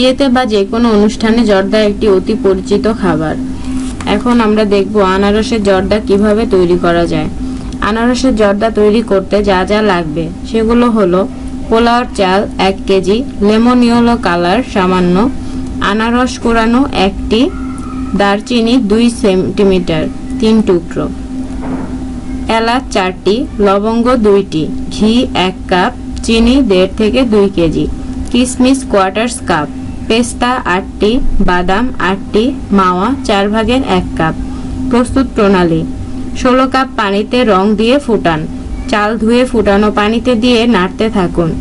বিয়েতে বা যে কোনো অনুষ্ঠানে জর্দা একটি অতি পরিচিত খাবার। এখন আমরা দেখব আনারসের জর্দা কীভাবে তৈরি করা যায়। আনারসের জর্দা তৈরি করতে যা যা লাগবে, সেগুলো হলো পোলাওর চাল এক কেজি লেমন ইয়েলো কালার সামান্য, আনারস কোরানো একটি, দারচিনি দুই সেন্টিমিটার, তিন টুকরো, এলাচ চারটি, লবঙ্গ দুইটি, ঘি এক কাপ, চিনি দেড় থেকে দুই কেজি কিশমিশ কোয়ার্টার্স কাপ। পেস্তা আটটি, বাদাম আটটি, মাওয়া চার ভাগের এক কাপ। প্রস্তুত প্রণালী। ষোলো কাপ পানিতে রং দিয়ে ফুটান। চাল ধুয়ে ফুটানো পানিতে দিয়ে নাড়তে থাকুন।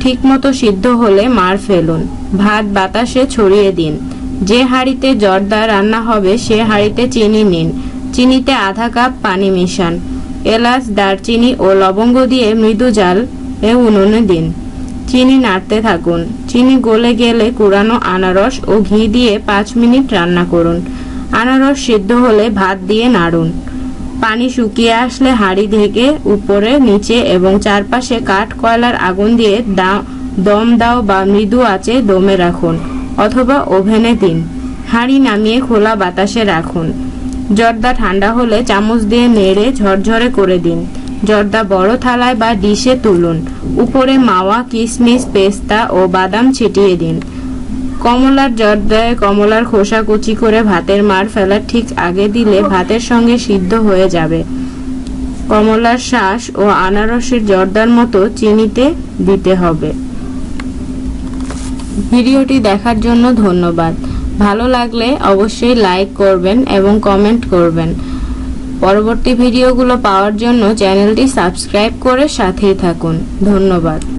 ঠিকমতো সিদ্ধ হলে মার ফেলুন। ভাত বাতাসে ছড়িয়ে দিন। যে হাঁড়িতে জর্দা রান্না হবে সে হাঁড়িতে চিনি নিন। চিনিতে আধা কাপ পানি মিশান। এলাচ, দারচিনি ও লবঙ্গ দিয়ে মৃদু জাল এ উনুনে দিন। চিনি নাড়তে থাকুন। চিনি গলে গেলে কুড়ানো আনারস ও ঘি দিয়ে পাঁচ মিনিট রান্না করুন। আনারস সিদ্ধ হলে ভাত দিয়ে নাড়ুন। পানি শুকিয়ে আসলে হাঁড়ি ঢেকে উপরে, নিচে এবং চারপাশে কাঠ, কয়লার আগুন দিয়ে দম দাও বা মৃদু আঁচে দমে রাখুন অথবা ওভেনে দিন। হাঁড়ি নামিয়ে খোলা বাতাসে রাখুন। জর্দা ঠান্ডা হলে চামচ দিয়ে নেড়ে ঝরঝরে করে দিন। জর্দা বড় থালায় বা ডিশে তুলুন। উপরে মাওয়া কিশমিশ পেস্তা ও বাদাম ছিটিয়ে দিন। কমলার জর্দায় কমলার খোসা কুচি করে ভাতের মার ফেলার ঠিক আগে দিলে ভাতের সঙ্গে সিদ্ধ হয়ে যাবে। কমলার শ্বাস ও আনারসের জর্দার মতো চিনিতে দিতে হবে। ভিডিওটি দেখার জন্য ধন্যবাদ। ভালো লাগলে অবশ্যই লাইক করবেন এবং কমেন্ট করবেন। পরবর্তী ভিডিওগুলো পাওয়ার জন্য চ্যানেলটি সাবস্ক্রাইব করে সাথেই থাকুন। ধন্যবাদ।